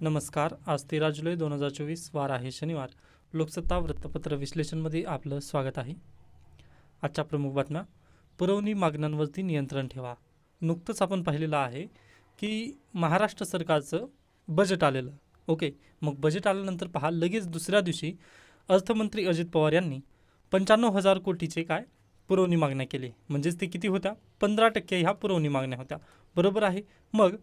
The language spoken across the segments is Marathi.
नमस्कार आज तेरा जुलै दोन हजार चोवीस वार आहे शनिवार. लोकसत्ता वृत्तपत्र विश्लेषणमध्ये आपलं स्वागत आहे. आजच्या प्रमुख बातम्या पुरवणी मागण्यांवरती नियंत्रण ठेवा. नुकतंच आपण पाहिलेलं आहे की महाराष्ट्र सरकारचं बजेट आलेलं. ओके मग बजेट आल्यानंतर पहा लगेच दुसऱ्या दिवशी अर्थमंत्री अजित पवार यांनी पंच्याण्णव हजार कोटीचे काय पुरवणी मागण्या केली. म्हणजेच ते किती होत्या? पंधरा टक्के ह्या पुरवणी मागण्या होत्या. बरोबर आहे? मग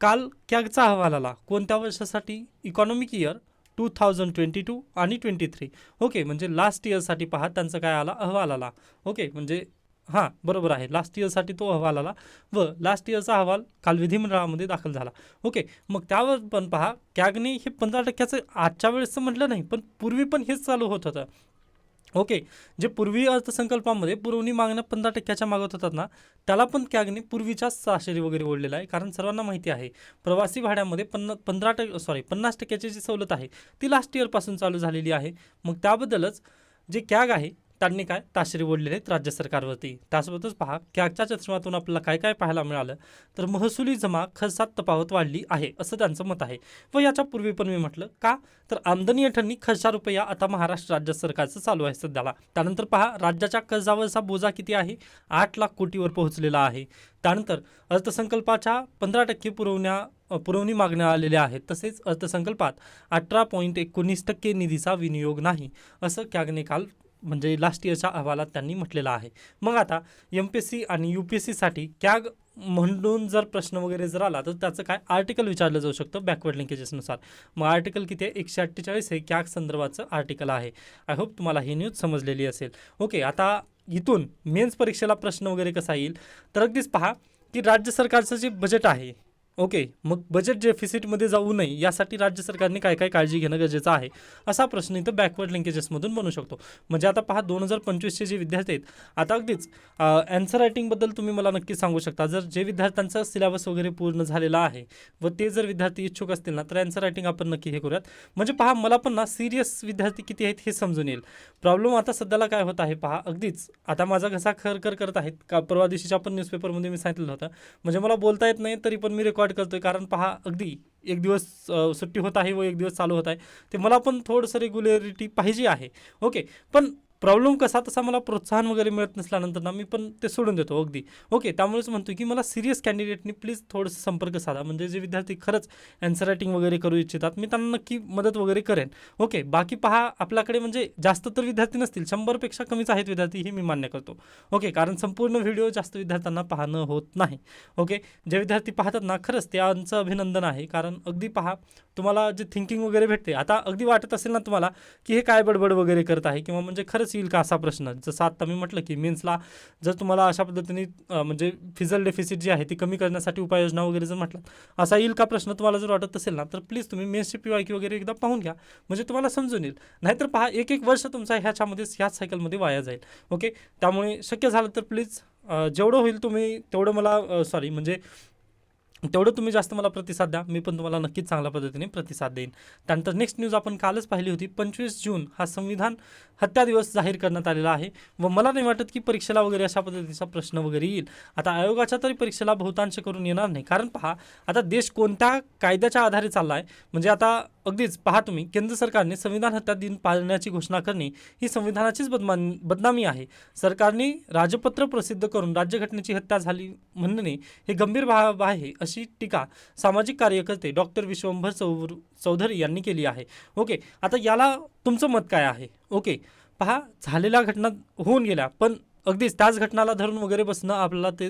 काल कॅगचा अहवाल आला. कोणत्या वर्षासाठी? Economic year two thousand twenty two आणि ट्वेंटी थ्री ओके म्हणजे लास्ट इयरसाठी पहा त्यांचं काय आला? अहवाल आला. ओके म्हणजे हां बरोबर आहे. लास्ट इयरसाठी तो अहवाल आला व लास्ट इयरचा अहवाल काल विधिमंडळामध्ये दाखल झाला. ओके मग त्यावर पण पहा कॅगने हे पंधरा टक्क्याचं आजच्या वेळेसचं म्हटलं नाही पण पूर्वी पण हेच चालू होत होतं. ओके. जे पूर्वी अर्थसंकल्पामध्ये पुरवणी मागण्या पंधरा टक्क्याच्या मागत होतात ना त्याला पण कॅगने पूर्वीच्याच सहाशेरी वगैरे ओढलेला आहे. कारण सर्वांना माहिती आहे प्रवासी भाड्यामध्ये पन्ना पंधरा टक्के सॉरी पन्नास टक्क्याची जी सवलत आहे ती लास्ट इयरपासून चालू झालेली आहे. मग त्याबद्दलच जे कॅग आहे त्यांनी काय? ताशेरी ओढलेले आहेत राज्य सरकारवरती. त्यासोबतच पहा कॅगच्या चष्म्यातून आपल्याला काय काय पाहायला मिळालं? तर महसुली जमा खर्चात तफावत वाढली आहे असं त्यांचं मत आहे. व याच्या पूर्वी पण मी म्हटलं का? तर आमदनी अठ्ठ्याण्णव खर्चा रुपया आता महाराष्ट्र राज्य सरकारचं चालू आहे सध्याला. त्यानंतर पहा राज्याच्या कर्जावरचा बोजा किती आहे? आठ लाख कोटीवर पोहोचलेला आहे. त्यानंतर अर्थसंकल्पाच्या पंधरा टक्के पुरवण्या पुरवणी मागण्या आलेल्या आहेत. तसेच अर्थसंकल्पात अठरा पॉईंट एकोणीस टक्के निधीचा विनियोग नाही असं कॅगने काल म्हणजे लास्ट इयरच्या अहवालात त्यांनी म्हटलेलं आहे. मग आता एम पी एस सी आणि यू पी एस सीसाठी कॅग म्हणून जर प्रश्न वगैरे जर आला तर त्याचं काय आर्टिकल विचारलं जाऊ शकतं बॅकवर्ड लिंकेजेसनुसार मग आर्टिकल किती आहे? एकशे अठ्ठेचाळीस हे कॅग संदर्भाचं आर्टिकल आहे. आय होप तुम्हाला ही न्यूज समजलेली असेल. ओके आता इथून मेन्स परीक्षेला प्रश्न वगैरे कसा येईल? तर अगदीच पहा की राज्य सरकारचं जे बजेट आहे ओके मग बजेट डेफिसिटमध्ये जाऊ नये यासाठी राज्य सरकारने काय काय काळजी घेणं गरजेचं आहे? असा प्रश्न इथं बॅकवर्ड लिंकेजेसमधून बनू शकतो. म्हणजे आता पहा दोन हजार पंचवीसचे जे विद्यार्थी आहेत आता अगदीच अँसर रायटिंगबद्दल तुम्ही मला नक्की सांगू शकता. जर जे विद्यार्थ्यांचा सिलेबस वगैरे पूर्ण झालेला आहे व ते जर विद्यार्थी इच्छुक असतील ना तर अँसर रायटिंग आपण नक्की हे करूयात. म्हणजे पहा मला पण ना सिरियस विद्यार्थी किती आहेत हे समजून येईल. प्रॉब्लेम आता सध्याला काय होत आहे पहा अगदीच आता माझा घसा खरखर करत आहेत. का परवा दिवशीच्या पण न्यूजपेपरमध्ये मी सांगितलं होतं. म्हणजे मला बोलता येत नाही तरी पण मी रेकॉर्ड करतोय. कारण पहा अगदी एक दिवस सुट्टी होत आहे व एक दिवस चालू होत आहे. ते मला पण थोडंसं रेग्युलरिटी पाहिजे आहे. ओके पण प्रॉब्लेम कसा तसा मला प्रोत्साहन वगैरे मिळत नसल्यानंतर ना मी पण ते सोडून देतो अगदी. ओके त्यामुळेच म्हणतो की मला सिरियस कॅन्डिडेटनी प्लीज थोडंसं संपर्क साधा. म्हणजे जे विद्यार्थी खरंच ॲन्सर रायटिंग वगैरे करू इच्छितात मी त्यांना नक्की मदत वगैरे करेन. ओके बाकी पहा आपल्याकडे म्हणजे जास्त तर विद्यार्थी नसतील शंभरपेक्षा कमीच आहेत विद्यार्थी हे मी मान्य करतो. ओके कारण संपूर्ण व्हिडिओ जास्त विद्यार्थ्यांना पाहणं होत नाही. ओके जे विद्यार्थी पाहतात ना खरंच त्यांचं अभिनंदन आहे. कारण अगदी पहा तुम्हाला जे थिंकिंग वगैरे भेटते आता अगदी वाटत असेल ना तुम्हाला की हे काय बडबड वगैरे करत आहे किंवा म्हणजे खरंच येईल का असा प्रश्न? जसं आत्ता मी म्हटलं की मेन्सला जर तुम्हाला अशा पद्धतीने म्हणजे फिजल डेफिसिट जी आहे ती कमी करण्यासाठी उपाययोजना वगैरे जर म्हटलं असा येईल का प्रश्न तुम्हाला जर वाटत असेल ना तर प्लीज तुम्ही मेन्सची पी वाय की वगैरे एकदा पाहून घ्या. म्हणजे तुम्हाला समजून येईल. नाहीतर पहा एक एक वर्ष तुमचा ह्याच्यामध्ये ह्याच सायकलमध्ये वाया जाईल. ओके त्यामुळे शक्य झालं तर प्लीज जेवढं होईल तुम्ही तेवढं मला सॉरी म्हणजे तेवढं तुम्ही जास्त मला प्रतिसाद द्या. मी पण तुम्हाला नक्कीच चांगल्या पद्धतीने प्रतिसाद देईन. त्यानंतर नेक्स्ट न्यूज आपण कालच पाहिली होती. पंचवीस जून हा संविधान हत्या दिवस जाहीर करण्यात आलेला आहे. व मला नाही वाटत की परीक्षेला वगैरे अशा पद्धतीचा प्रश्न वगैरे येईल. आता आयोगाच्या तरी परीक्षेला बहुतांश करून येणार नाही. कारण पहा आता देश कोणत्या कायद्याच्या आधारे चालला आहे म्हणजे आता अगदीच पहा तुम्ही केंद्र सरकारने संविधान हत्या दिन पाळण्याची घोषणा करणे ही संविधानाचीच बदमा बदनामी आहे. सरकारने राजपत्र प्रसिद्ध करून राज्यघटनेची हत्या झाली म्हणणे हे गंभीर बाब आहे अशी टीका सामाजिक कार्यकर्ते डॉक्टर विश्वंभर चौ चौधरी यांनी केली आहे. ओके आता याला तुमचं मत काय आहे? ओके पहा झालेल्या घटना होऊन गेल्या पण अगदीच त्याच घटनाला धरून वगैरे बसणं आपल्याला ते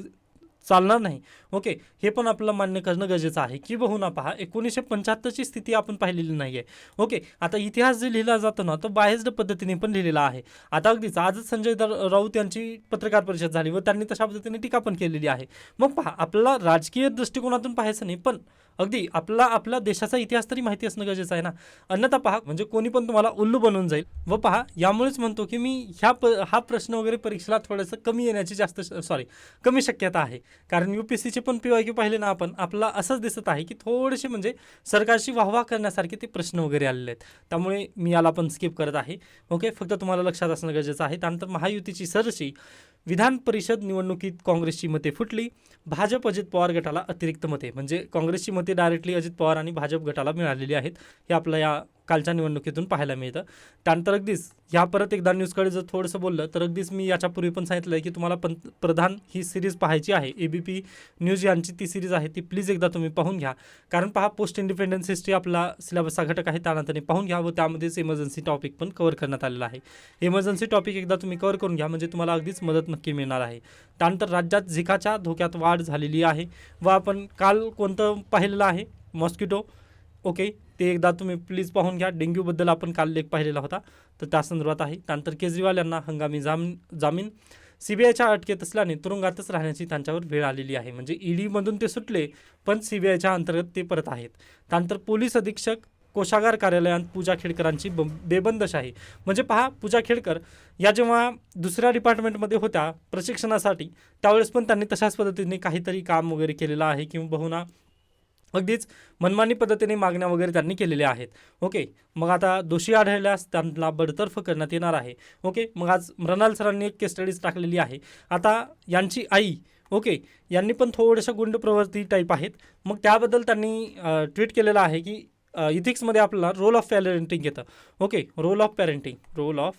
चालणार नाही. ओके हे पण आपल्याला मान्य करणं गरजेचं आहे. की बहुना पहा एकोणीसशे पंच्याहत्तरची स्थिती आपण पाहिलेली नाही आहे ओके आता इतिहास जे लिहिला जातो ना तो बाहेर पद्धतीने पण लिहिलेला आहे. आता अगदीच आजच संजय दर राऊत यांची पत्रकार परिषद झाली व त्यांनी तशा पद्धतीने टीका पण केलेली आहे. मग पहा आपल्याला राजकीय दृष्टिकोनातून पाहायचं नाही पण अगदी आपला आपल्या देशाचा इतिहास तरी माहिती असणं गरजेचं आहे ना. अन्यथा पहा म्हणजे कोणी पण तुम्हाला उल्लू बनवून जाईल. व पहा यामुळेच म्हणतो की मी ह्या प हा प्रश्न वगैरे परीक्षेला थोडंसं कमी येण्याची जास्त सॉरी कमी शक्यता आहे. कारण यू पी एस सीचे पण पी वाय क्यू पाहिले ना आपण आपला असंच दिसत आहे की थोडेसे म्हणजे सरकारशी वाहवा करण्यासारखे ते प्रश्न वगैरे आलेले आहेत. त्यामुळे मी याला पण स्किप करत आहे. ओके फक्त तुम्हाला लक्षात असणं गरजेचं आहे. त्यानंतर महायुतीची सरशी. विधान परिषद निवडणुकीत काँग्रेसची मते फुटली. भाजप अजित पवार गटाला अतिरिक्त मते. म्हणजे काँग्रेसची मते डायरेक्टली अजित पवार आणि भाजप गटाला मिळालेली आहेत. हे आपलं या कालच्या निवडणुकीतून पाहायला मिळतं. त्यानंतर अगदीच ह्या परत एकदा न्यूजकडे जर थोडंसं बोललं तर अगदीच मी याच्यापूर्वी पण सांगितलं आहे की तुम्हाला पंतप्रधान ही सिरीज पाहायची आहे. ए बी पी न्यूज यांची ती सिरीज आहे ती प्लीज एकदा तुम्ही पाहून घ्या. कारण पहा पोस्ट इंडिपेंडन्स हिस्ट्री आपला सिलेबसचा घटक आहे त्यानंतर पाहून घ्या व त्यामध्येच इमर्जन्सी टॉपिक पण कव्हर करण्यात आलेला आहे. इमर्जन्सी टॉपिक एकदा तुम्ही कव्हर करून घ्या म्हणजे तुम्हाला अगदीच मदत नक्की मिळणार आहे. त्यानंतर राज्यात झिकाच्या धोक्यात वाढ झालेली आहे व आपण काल कोणतं पाहिलेलं आहे? मॉस्किटो ओके ते एकदा तुम्ही प्लीज पाहून घ्या. डेंग्यूबद्दल आपण काल लेख पाहिलेला होता. तर त्या संदर्भात आहे. त्यानंतर केजरीवाल यांना हंगामी जामीन जामीन. सी बी आयच्या अटकेत असल्याने तुरुंगातच राहण्याची त्यांच्यावर वेळ आलेली आहे. म्हणजे ईडीमधून ते सुटले पण सी बी आयच्या अंतर्गत ते परत आहेत. त्यानंतर पोलीस अधीक्षक कोषागार कार्यालयात पूजा खेडकरांची ब आहे. म्हणजे पहा पूजा खेडकर या जेव्हा दुसऱ्या डिपार्टमेंटमध्ये होत्या प्रशिक्षणासाठी त्यावेळेस पण त्यांनी तशाच पद्धतीने काहीतरी काम वगैरे केलेलं आहे. किंवा बहुना अगदीच मनमानी पद्धतीने मागण्या वगैरे त्यांनी केलेल्या आहेत. ओके मग आता दोषी आढळल्यास त्यांना बडतर्फ करण्यात येणार आहे. ओके मग आज मृणाल सरांनी एक केस स्टडीज टाकलेली आहे. आता यांची आई ओके यांनी पण थोड्याशा गुंड प्रवृत्ती टाईप आहेत. मग त्याबद्दल त्यांनी ट्विट केलेलं आहे की इथिक्समध्ये आपल्याला रोल ऑफ पॅरेंटिंग येतं. Okay role of parenting role of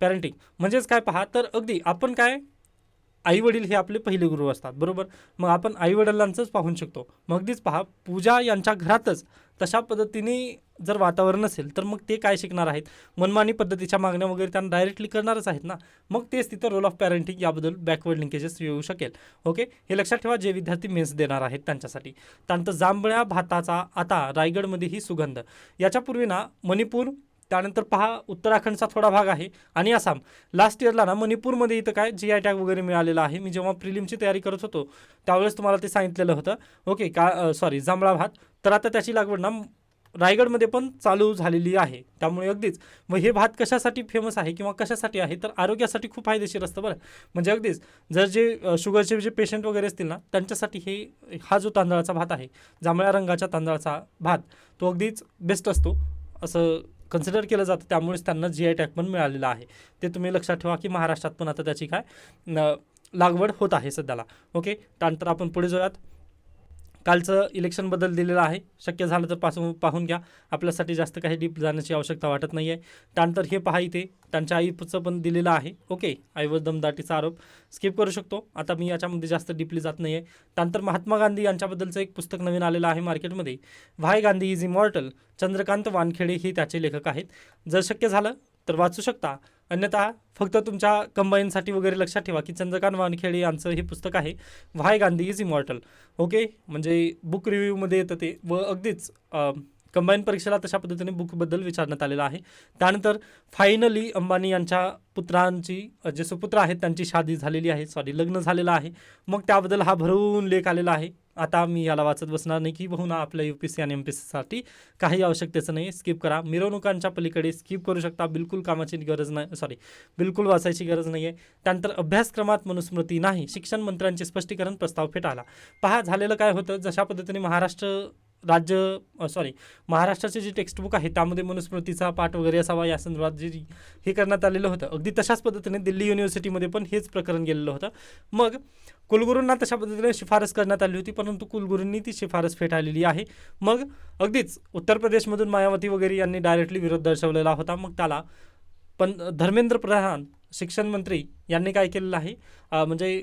parenting म्हणजेच काय पहा? तर अगदी आपण काय आई वडील हे आपले पहिले गुरु असतात बरोबर? मग आपण आई वडिलांचंच पाहू शकतो. मग अगदीच पहा पूजा यांच्या घरातच तशा पद्धतीने जर वातावरण असेल तर मग ते काय शिकणार आहेत? मनमानी पद्धतीच्या मागण्या वगैरे त्यांना डायरेक्टली करणारच आहेत ना? मग तेच तिथं रोल ऑफ पॅरेंटिंग याबद्दल बॅकवर्ड लिंकेजेस येऊ शकेल. ओके हे लक्षात ठेवा जे विद्यार्थी मेन्स देणार आहेत त्यांच्यासाठी. त्यानंतर जांभळ्या भाताचा आता रायगडमध्येही सुगंध. याच्यापूर्वी ना मणिपूर त्यानंतर पहा उत्तराखंडचा थोडा भाग आहे. आणि आसाम. लास्ट इयरला ना मणिपूरमध्ये इथं काय जी आय टॅग वगैरे मिळालेला आहे. मी जेव्हा प्रिलिमची तयारी करत होतो त्यावेळेस तुम्हाला ते सांगितलेलं होतं. ओके का सॉरी जांभळा भात. तर आता त्याची लागवड ना रायगडमध्ये पण चालू झालेली आहे. त्यामुळे अगदीच. मग हे भात कशासाठी फेमस आहे किंवा कशासाठी आहे तर आरोग्यासाठी खूप फायदेशीर असतं बरं. म्हणजे अगदीच जर जे शुगरचे जे पेशंट वगैरे असतील ना त्यांच्यासाठी हे हा जो तांदळाचा भात आहे जांभळ्या रंगाच्या तांदळाचा भात तो अगदीच बेस्ट असतो. असं कन्सिडर केलं जातं. त्यामुळेच त्यांना जी आय टॅग पण मिळालेला आहे. ते तुम्ही लक्षात ठेवा की महाराष्ट्रात पण आता त्याची काय लागवड होत आहे सध्याला. ओके त्यानंतर आपण पुढे जाऊयात. कालचं इलेक्शनबद्दल दिलेलं आहे. शक्य झालं तर पासून पाहून घ्या. आपल्यासाठी जास्त काही डीप जाण्याची आवश्यकता वाटत नाही आहे त्यानंतर हे पहा इथे. त्यांच्या आईचं पण दिलेलं आहे. ओके आईवर दमदाटीचा आरोप. स्किप करू शकतो. आता मी याच्यामध्ये जास्त डीपली जात नाही आहे त्यानंतर महात्मा गांधी यांच्याबद्दलचं एक पुस्तक नवीन आलेलं आहे मार्केटमध्ये. Why Gandhi is immortal? Chandrakant Wankhede हे त्याचे लेखक आहेत. जर शक्य झालं तर वाचू शकता. अन्यथा फक्त तुमच्या कंबाईनसाठी वगैरे लक्षात ठेवा की चंद्रकांत वानखेडे यांचं हे पुस्तक आहे why Gandhi is immortal. Okay? म्हणजे बुक रिव्ह्यूमध्ये येतं ते. व अगदीच कंबाईन परीक्षेला तशा पद्धतीने बुकबद्दल विचारण्यात आलेलं आहे. त्यानंतर फायनली अंबानी यांच्या पुत्रांची जे सुपुत्र आहेत त्यांची शादी झालेली आहे. सॉरी लग्न झालेलं आहे. मग त्याबद्दल हा भरून लेख आलेला आहे. आता मी याला वाचत बसणार नाही की बहुना आपल्या यू पी सी आणि एम पी सीसाठी काही आवश्यकतेचं नाही स्किप करा. मिरवणुकांच्या पलीकडे स्किप करू शकता. बिलकुल कामाची गरज नाही. सॉरी बिलकुल वाचायची गरज नाही आहे त्यानंतर अभ्यासक्रमात मनुस्मृती नाही. शिक्षण मंत्र्यांचे स्पष्टीकरण प्रस्ताव फेटाळला. पहा झालेलं काय होतं? जशा पद्धतीने महाराष्ट्र राज्य सॉरी महाराष्ट्राचे जे टेक्स्टबुक आहे त्यामध्ये मनुस्मृतीचा पाठ वगैरे असावा या संदर्भात जे हे करण्यात आलेलं होतं अगदी तशाच पद्धतीने दिल्ली युनिव्हर्सिटीमध्ये पण हेच प्रकरण गेलेलं होतं. मग कुलगुरूंना तशा पद्धतीने शिफारस करण्यात आली होती परंतु कुलगुरूंनी ती शिफारस फेटाळलेली आहे. मग अगदीच उत्तर प्रदेशमधून मायावती वगैरे यांनी डायरेक्टली विरोध दर्शवलेला होता. मग त्याला पण धर्मेंद्र प्रधान शिक्षण मंत्री यांनी काय केलेलं आहे? म्हणजे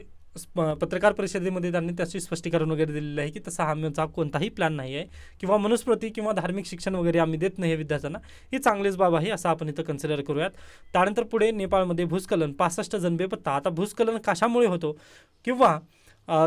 पत्रकार परिषदेमध्ये त्यांनी त्याची स्पष्टीकरण वगैरे दिलेलं आहे की तसा आमचा कोणताही प्लॅन नाही आहे. किंवा मनुस्मृती किंवा धार्मिक शिक्षण वगैरे आम्ही देत नाही विद्यार्थ्यांना ही चांगलीच बाब आहे असं आपण इथं कन्सिडर करूयात. त्यानंतर पुढे नेपाळमध्ये भूस्खलन पासष्ट जण बेपत्ता. आता भूस्खलन कशामुळे होतो? किंवा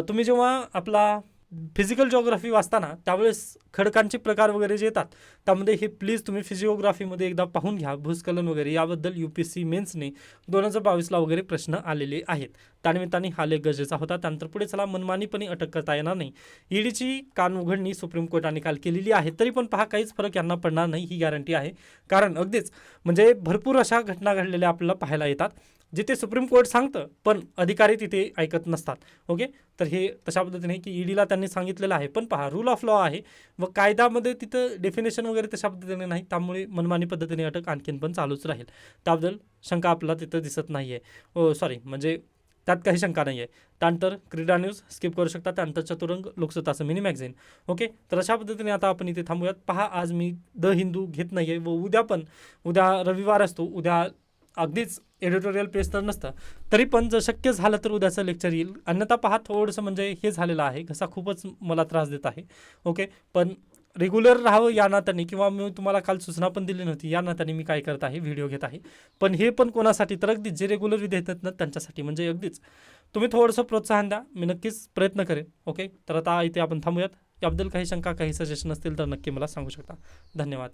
तुम्ही जेव्हा आपला फिजिकल जॉग्राफी वाचताना त्यावेळेस खडकांचे प्रकार वगैरे जे येतात त्यामध्ये हे प्लीज तुम्ही फिजिओग्राफीमध्ये एकदा पाहून घ्या. भूस्खलन वगैरे याबद्दल यू पी सी मेन्सने दोन हजार बावीसला वगैरे प्रश्न आलेले आहेत. त्यानिमित्ताने हा लेख गरजेचा होता. त्यानंतर पुढे चला मनमानीपणे अटक करता येणार नाही. ईडीची कान उघडणी सुप्रीम कोर्टाने काल केलेली आहे. तरी पण पहा काहीच फरक यांना पडणार नाही ही गॅरंटी आहे. कारण अगदीच म्हणजे भरपूर अशा घटना घडलेल्या आपल्याला पाहायला येतात. जिथे सुप्रीम कोर्ट सांगतं पण अधिकारी तिथे ऐकत नसतात. ओके? तर हे तशा पद्धतीने की ईडीला त्यांनी सांगितलेलं आहे. पण पहा रूल ऑफ लॉ आहे. व कायद्यामध्ये तिथं डेफिनेशन वगैरे तशा पद्धतीने नाही. त्यामुळे मनमानी पद्धतीने अटक आणखीन पण चालूच राहील. त्याबद्दल शंका आपल्याला तिथं दिसत नाही आहे सॉरी म्हणजे त्यात काही शंका नाही आहे त्यानंतर क्रीडा न्यूज स्किप करू शकता. त्यानंतर चतुरंग लोकसत्ताचं मिनी मॅगझिन ओके? तर अशा पद्धतीने आता आपण इथे थांबूयात. पहा आज मी द हिंदू घेत नाही आहे व उद्या पण उद्या रविवार असतो. उद्या अगदीच एडिटोरियल पेज तर नसतं. तरी पण जर शक्य झालं तर उद्याचं लेक्चर येईल. अन्यथा पहा थोडंसं म्हणजे हे झालेलं आहे. घसा खूपच मला त्रास देत आहे. ओके पण रेग्युलर राहावं या नात्याने किंवा मी तुम्हाला काल सूचना पण दिली नव्हती या नात्याने मी काय करत आहे व्हिडिओ घेत आहे. पण हे पण कोणासाठी? तर अगदीच जे रेग्युलर विद्यार्थी आहेत ना त्यांच्यासाठी म्हणजे अगदीच. तुम्ही थोडंसं प्रोत्साहन द्या. मी नक्कीच प्रयत्न करेन. ओके तर आता इथे आपण थांबूयात. याबद्दल काही शंका काही सजेशन असतील तर नक्की मला सांगू शकता. धन्यवाद.